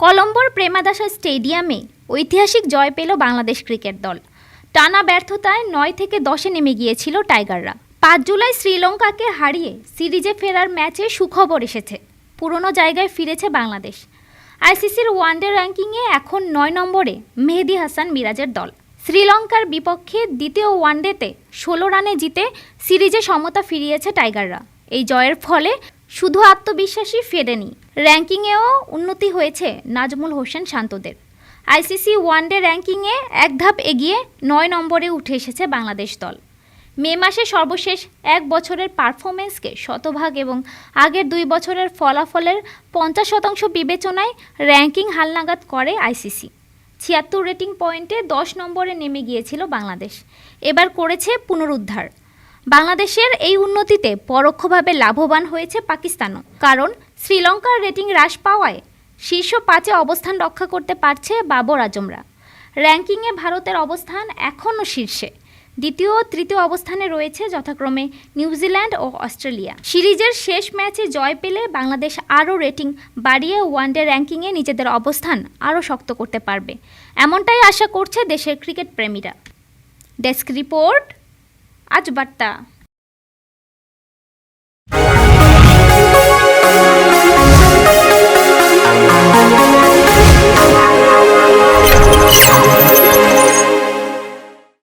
কলম্বোর প্রেমাদাসা স্টেডিয়ামে ঐতিহাসিক জয় পেল বাংলাদেশ ক্রিকেট দল। টানা ব্যর্থতায় নয় থেকে দশে নেমে গিয়েছিল টাইগাররা। পাঁচ জুলাই শ্রীলঙ্কাকে হারিয়ে সিরিজে ফেরার ম্যাচে সুখবর এসেছে। পুরনো জায়গায় ফিরেছে বাংলাদেশ। আইসিসির ওয়ানডে র্যাঙ্কিংয়ে এখন নয় নম্বরে মেহেদি হাসান মিরাজের দল। শ্রীলঙ্কার বিপক্ষে দ্বিতীয় ওয়ানডেতে ষোলো রানে জিতে সিরিজে সমতা ফিরিয়েছে টাইগাররা। এই জয়ের ফলে শুধু আত্মবিশ্বাসী ফেরেনি। র্যাঙ্কিংয়েও উন্নতি হয়েছে নাজমুল হোসেন শান্তদের। আইসিসি ওয়ানডে র্যাঙ্কিংয়ে এক ধাপ এগিয়ে নয় নম্বরে উঠে এসেছে বাংলাদেশ দল। মে মাসে সর্বশেষ এক বছরের পারফরমেন্সকে শতভাগ এবং আগের দুই বছরের ফলাফলের পঞ্চাশ শতাংশ বিবেচনায় র্যাঙ্কিং হালনাগাদ করে আইসিসি। ছিয়াত্তর রেটিং পয়েন্টে দশ নম্বরে নেমে গিয়েছিল বাংলাদেশ। এবার করেছে পুনরুদ্ধার। বাংলাদেশের এই উন্নতিতে পরোক্ষভাবে লাভবান হয়েছে পাকিস্তানও। কারণ শ্রীলঙ্কার রেটিং হ্রাস পাওয়ায় শীর্ষ পাঁচে অবস্থান রক্ষা করতে পারছে বাবর আজমরা। র্যাঙ্কিংয়ে ভারতের অবস্থান এখনও শীর্ষে। দ্বিতীয় ও তৃতীয় অবস্থানে রয়েছে যথাক্রমে নিউজিল্যান্ড ও অস্ট্রেলিয়া। সিরিজের শেষ ম্যাচে জয় পেলে বাংলাদেশ আরও রেটিং বাড়িয়ে ওয়ানডে র্যাঙ্কিংয়ে নিজেদের অবস্থান আরও শক্ত করতে পারবে। এমনটাই আশা করছে দেশের ক্রিকেট প্রেমীরা। Desk report. আজ বার্তা।